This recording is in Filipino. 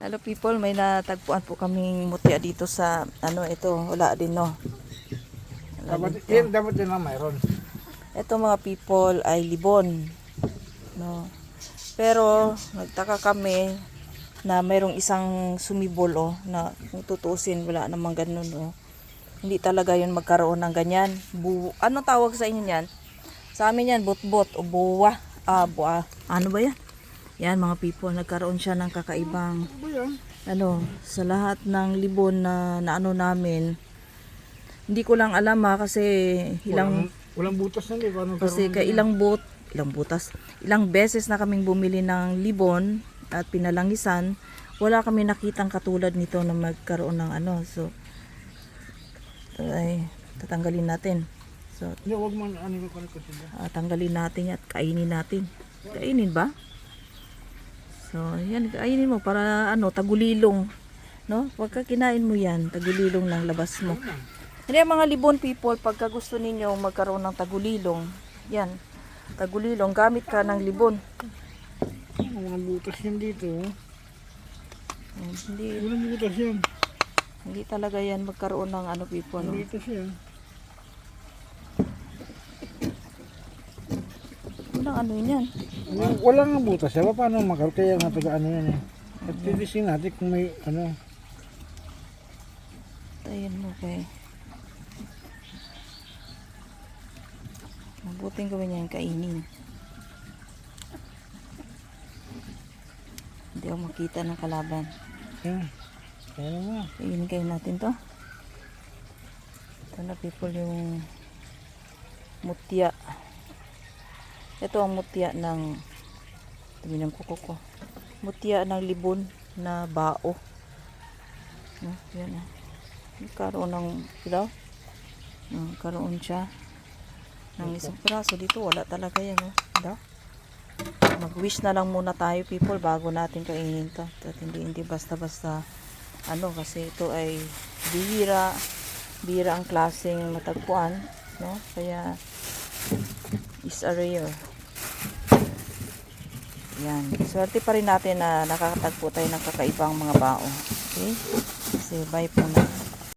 Hello people, may natagpuan po kaming mutya dito sa ano ito, wala din no. Dapat, yan, dapat din na mayroon. Ito mga people ay libon. No. Pero nagtaka kami na mayroong isang sumibol oh, na kung tutusin wala namang ganun oh. Hindi talaga yun magkaroon ng ganyan. Bu ano tawag sa inyo yan? Sa amin yan, bot-bot o buwa. Ah, buwa. Ano ba yan? Yan mga people, nagkaroon siya ng kakaibang Ano ano, sa lahat ng libon na naano namin, hindi ko lang alam ha, kasi ilang, Walang, walang butas na? Anong kasi ka ilang bot, ilang butas, ilang beses na kaming bumili ng libon at pinalangisan, wala kami nakitang katulad nito na magkaroon ng ano, so, ay, tatanggalin natin. So, Hindi, wag man, ano ko sila. ah, tanggalin natin at kainin natin. Kainin ba? So, yan, kainin mo para ano, tagulilong. No? Pagka kinain mo yan, tagulilong ng labas mo. Hindi, mga libon people, pagka gusto ninyo magkaroon ng tagulilong, yan, tagulilong, gamit ka ng libon. Ano, Walang butas yan dito. oh. Hindi, Walang butas yan. hindi talaga yan magkaroon ng ano people. No? Walang butas yan. Walang ano yan. Wala- nga butas yan. Paano makaroon? Kaya nga taga ano yan eh. At titising natin kung may ano. Tayin mo kay. Mabuting gawin niya yung kainin. Hindi ako makita ng kalaban. Yan. Kaya mo. Kainin kayo natin to. Ito na people yung mutya. Ito ang mutya ng dumi ng ko. Mutya ng libon na bao. No, yan ah. Nagkaroon ng ilaw. Nagkaroon siya ng isang piraso. Dito wala talaga yan. Oh. Diba? Mag-wish na lang muna tayo people bago natin kainin to. At hindi, hindi basta-basta ano kasi ito ay bihira bihira ang klaseng matagpuan no kaya is a rare yan. Swerte pa rin natin na nakakatagpo tayo ng kakaibang mga bao. Okay? Kasi bye po na